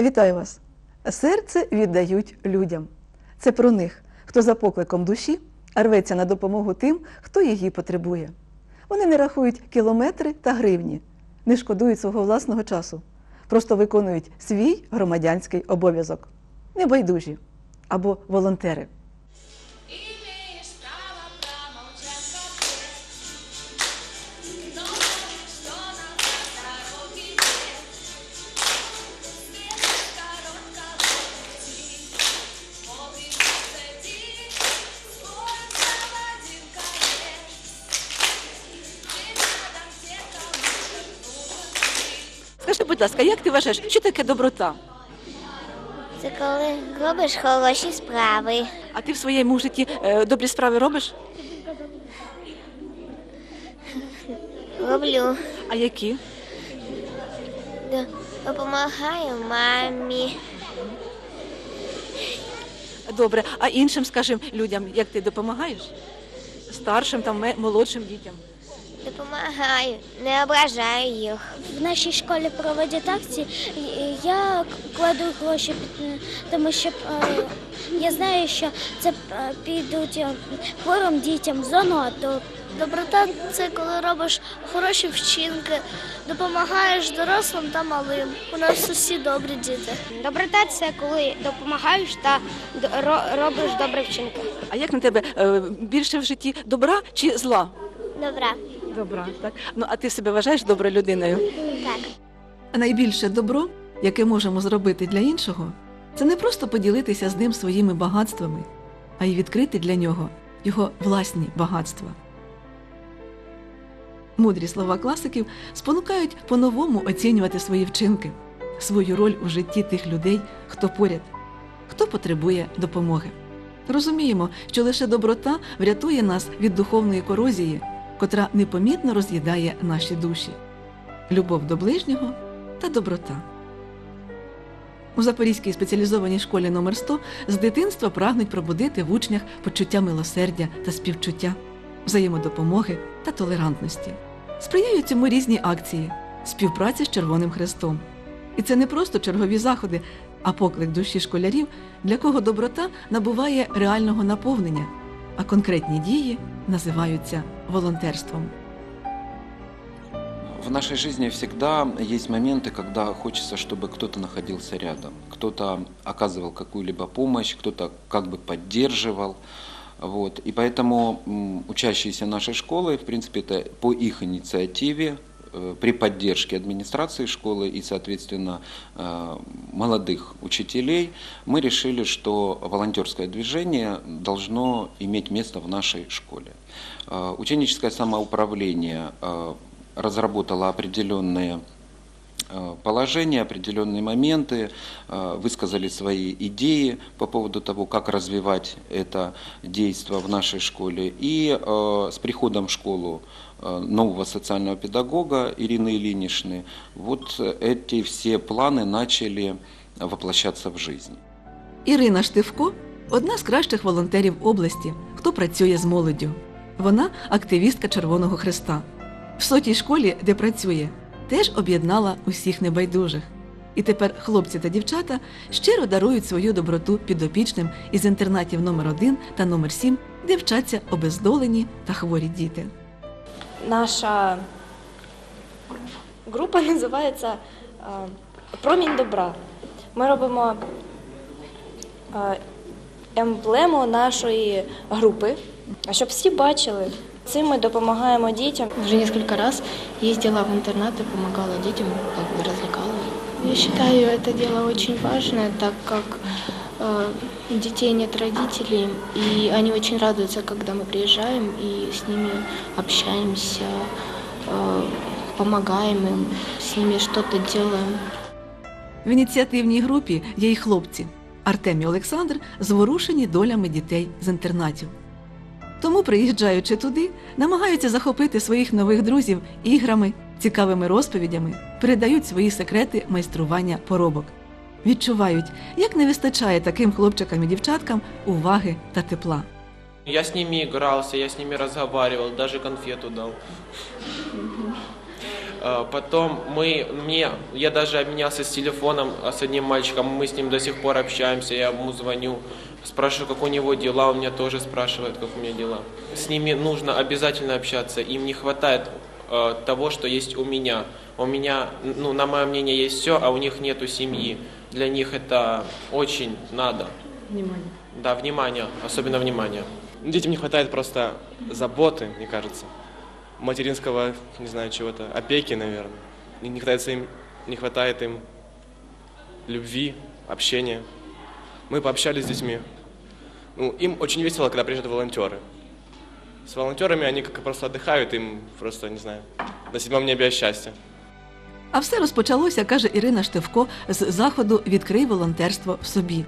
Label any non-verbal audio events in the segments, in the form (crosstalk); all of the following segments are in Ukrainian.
Вітаю вас! Серце віддають людям. Це про них, хто за покликом душі рветься на допомогу тим, хто її потребує. Вони не рахують кілометри та гривні, не шкодують свого власного часу, просто виконують свій громадянський обов'язок. Небайдужі або волонтери. Скажи, будь ласка, як ти вважаєш, що таке доброта? Це коли робиш хороші справи. А ти в своєму житті е, добрі справи робиш? Роблю. А які? Допомагаю мамі. Добре, а іншим, скажімо, людям, як ти допомагаєш? Старшим, там, ме- молодшим дітям. Допомагаю, не ображаю їх. В нашій школі проводять акції. Я кладу гроші, під- тому що е, я знаю, що це е, підуть е, хворим дітям в зону АТО. Доброта це коли робиш хороші вчинки, допомагаєш дорослим та малим. У нас усі добрі діти. Доброта це коли допомагаєш та робиш добрі вчинки. А як на тебе більше в житті добра чи зла? Добра. Добра, так. Ну а ти себе вважаєш доброю людиною? Так. Найбільше добро, яке можемо зробити для іншого, це не просто поділитися з ним своїми багатствами, а й відкрити для нього його власні багатства. Мудрі слова класиків спонукають по-новому оцінювати свої вчинки, свою роль у житті тих людей, хто поряд, хто потребує допомоги. Розуміємо, що лише доброта врятує нас від духовної корозії, котра непомітно роз'їдає наші душі любов до ближнього та доброта. У Запорізькій спеціалізованій школі номер 100 з дитинства прагнуть пробудити в учнях почуття милосердя та співчуття, взаємодопомоги та толерантності. Сприяють цьому різні акції, співпраця з Червоним Хрестом. І це не просто чергові заходи, а поклик душі школярів, для кого доброта набуває реального наповнення, а конкретні дії називаються волонтерством. В нашей жизни всегда есть моменты, когда хочется, чтобы кто-то находился рядом, кто-то оказывал какую-либо помощь, кто-то как бы поддерживал. Вот. И поэтому м, учащиеся нашей школы, в принципе, это по их инициативе, э, при поддержке администрации школы и, соответственно, э, молодых учителей, мы решили, что волонтерское движение должно иметь место в нашей школе. Э, Ученическое самоуправление э, разработала определенные э, положения, определенные моменты, э, высказали свои идеи по поводу того, как развивать это действие в нашей школе. И э, с приходом в школу э, нового социального педагога Ирины Ильиничны, вот э, эти все планы начали воплощаться в жизнь. Ірина Штивко одна з кращих волонтерів області, хто працює з молоддю. Вона активістка Червоного Хреста. В сотій школі, де працює, теж об'єднала усіх небайдужих. І тепер хлопці та дівчата щиро дарують свою доброту підопічним із інтернатів номер 1 та номер 7 де вчаться обездолені та хворі діти. Наша група називається (laughs) е, Промінь добра. Ми робимо е, емблему нашої групи, а щоб всі бачили. Цим ми допомагаємо дітям. Уже несколько раз ездила в интернаты, помогала детям, как бы развлекала. их. Я считаю это дело очень важное, так как э, у детей нет родителей, и они очень радуются, когда мы приезжаем и с ними общаемся, помогаем им, с ними что-то делаем. В ініціативній групі є й хлопці Артем і Олександр зворушені долями дітей з інтернатів. Тому, приїжджаючи туди, намагаються захопити своїх нових друзів іграми, цікавими розповідями, передають свої секрети майстрування поробок. Відчувають, як не вистачає таким хлопчикам і дівчаткам уваги та тепла. Я с ними игрался, я с ними разговаривал, даже конфету дал. Э, Потом мы, мне, я даже обменялся с телефоном а, с одним мальчиком, мы с ним до сих пор общаемся, я ему звоню, спрашиваю, как у него дела, он меня тоже спрашивает, как у меня дела. С ними нужно обязательно общаться, им не хватает э, того, что есть у меня. У меня, ну, на мое мнение, есть все, а у них нету семьи. Для них это очень надо. Внимание. Да, внимание, особенно внимание. Детям не хватает просто заботы, мне кажется. Материнского, не знаю, чего-то, опеки, наверное. И не хватает им, не хватает им любви, общения. Мы пообщались с детьми. Ну, им очень весело, когда приезжают волонтеры. С волонтерами они как просто отдыхают, им просто, не знаю, на седьмом небе счастья. А все розпочалося, каже Ірина Штевко, з заходу Відкрий волонтерство в собі.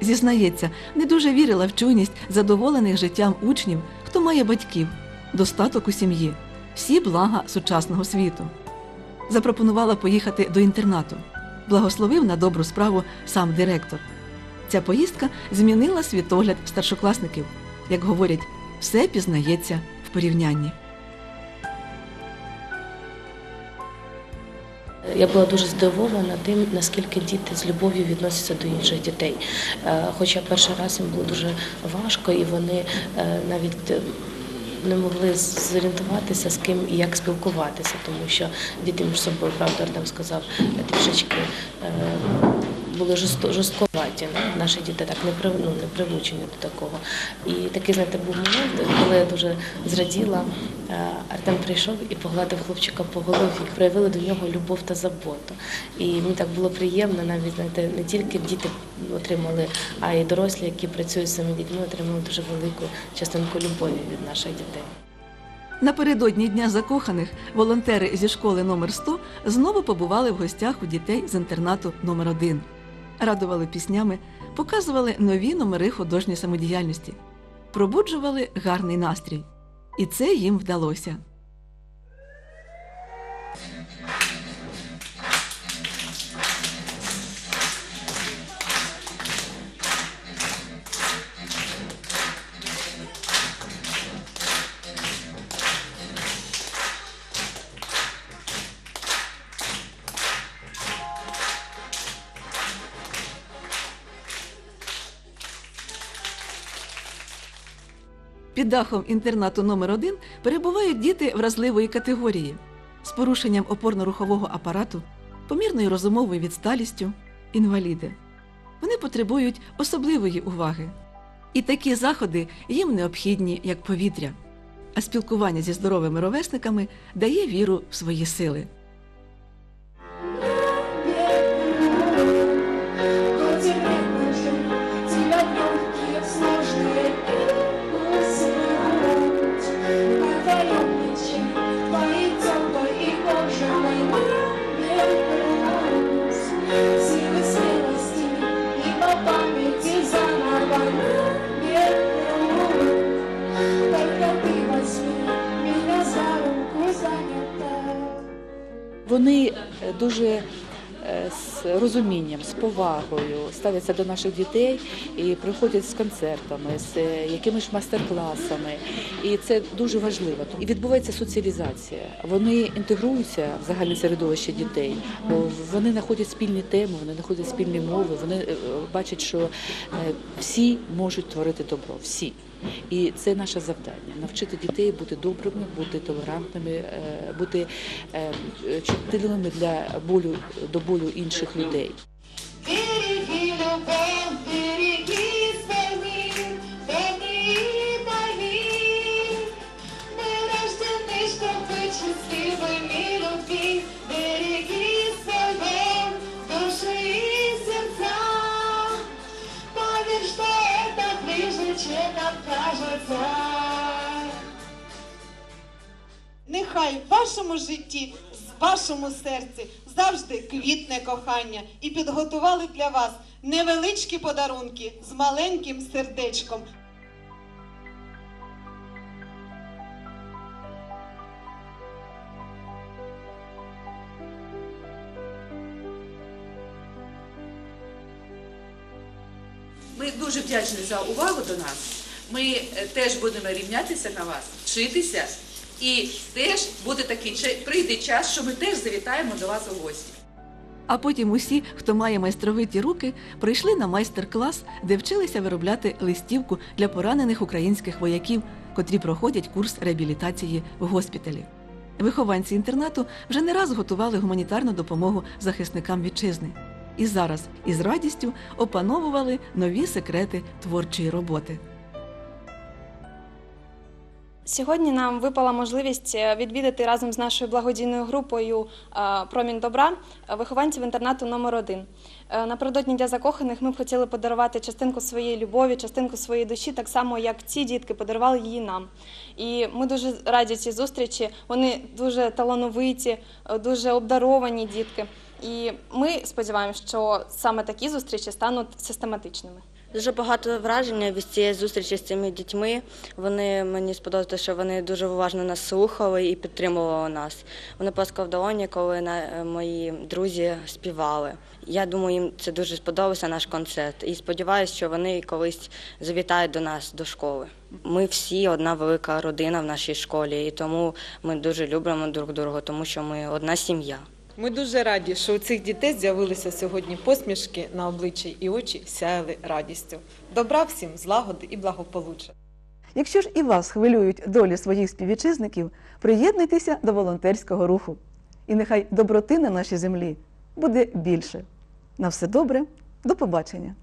Зізнається, не дуже вірила в чуйність задоволених життям учнів, хто має батьків, достаток у сім'ї, всі блага сучасного світу. Запропонувала поїхати до інтернату. Благословив на добру справу сам директор. Ця поїздка змінила світогляд старшокласників. Як говорять, все пізнається в порівнянні. Я була дуже здивована тим, наскільки діти з любов'ю відносяться до інших дітей. Е, Хоча перший раз їм було дуже важко, і вони е, навіть е, не могли зорієнтуватися, з ким і як спілкуватися, тому що діти між собою, правда, Артем сказав, трішечки були жорстковаті. ну, Наші діти так не ну, не привучені до такого. І такий, знаєте, був момент, коли я дуже зраділа. Е, Артем прийшов і погладив хлопчика по голові, проявили до нього любов та заботу. І мені так було приємно, навіть знаєте, не тільки діти отримали, а й дорослі, які працюють з цими дітьми, отримали дуже велику частинку любові від наших дітей. Напередодні Дня закоханих волонтери зі школи номер 100 знову побували в гостях у дітей з інтернату номер 1 Радували піснями, показували нові номери художньої самодіяльності, пробуджували гарний настрій. І це їм вдалося. Під дахом інтернату номер 1 перебувають діти вразливої категорії з порушенням опорно-рухового апарату, помірною розумовою відсталістю, інваліди. Вони потребують особливої уваги. І такі заходи їм необхідні як повітря. А спілкування зі здоровими ровесниками дає віру в свої сили. Вони е, дуже е, з розумінням, з повагою ставляться до наших дітей і приходять з концертами, з е, якимись майстер-класами. І це дуже важливо. І відбувається соціалізація. Вони інтегруються в загальне середовище дітей, бо вони знаходять спільні теми, вони знаходять спільні мови. Вони бачать, що всі можуть творити добро, всі. І це наше завдання навчити дітей бути добрими, бути толерантними, е, бути е, чутливими для болю до болю інших людей. Вашому серці завжди квітне кохання і підготували для вас невеличкі подарунки з маленьким сердечком. Ми дуже вдячні за увагу до нас. Ми е, теж будемо рівнятися на вас, вчитися І теж буде такий прийде час, що ми теж завітаємо до вас у гості. А потім усі, хто має майстровиті руки, прийшли на майстер-клас, де вчилися виробляти листівку для поранених українських вояків, котрі проходять курс реабілітації в госпіталі. Вихованці інтернату вже не раз готували гуманітарну допомогу захисникам вітчизни. І зараз із радістю опановували нові секрети творчої роботи. Сьогодні нам випала можливість е, відвідати разом з нашою благодійною групою е, Промінь добра е, вихованців інтернату номер 1 Напередодні Дня закоханих ми б хотіли подарувати частинку своєї любові, частинку своєї душі, так само як ці дітки подарували її нам. І ми дуже раді цій зустрічі. Вони дуже талановиті, е, дуже обдаровані дітки. І ми сподіваємося, що саме такі зустрічі стануть систематичними. Дуже багато враження від цієї зустрічі з цими дітьми. Вони мені сподобалося, що вони дуже уважно нас слухали і підтримували нас. Вони плескали в долоні, коли на- мої друзі співали. Я думаю, їм це дуже сподобався наш концерт. І сподіваюся, що вони колись завітають до нас до школи. Ми всі одна велика родина в нашій школі, і тому ми дуже любимо друг друга, тому що ми одна сім'я. Ми дуже раді, що у цих дітей з'явилися сьогодні посмішки на обличчі і очі сяяли радістю. Добра всім, злагоди і благополуччя. Якщо ж і вас хвилюють долі своїх співвітчизників, приєднуйтеся до волонтерського руху. І нехай доброти на нашій землі буде більше. На все добре, до побачення!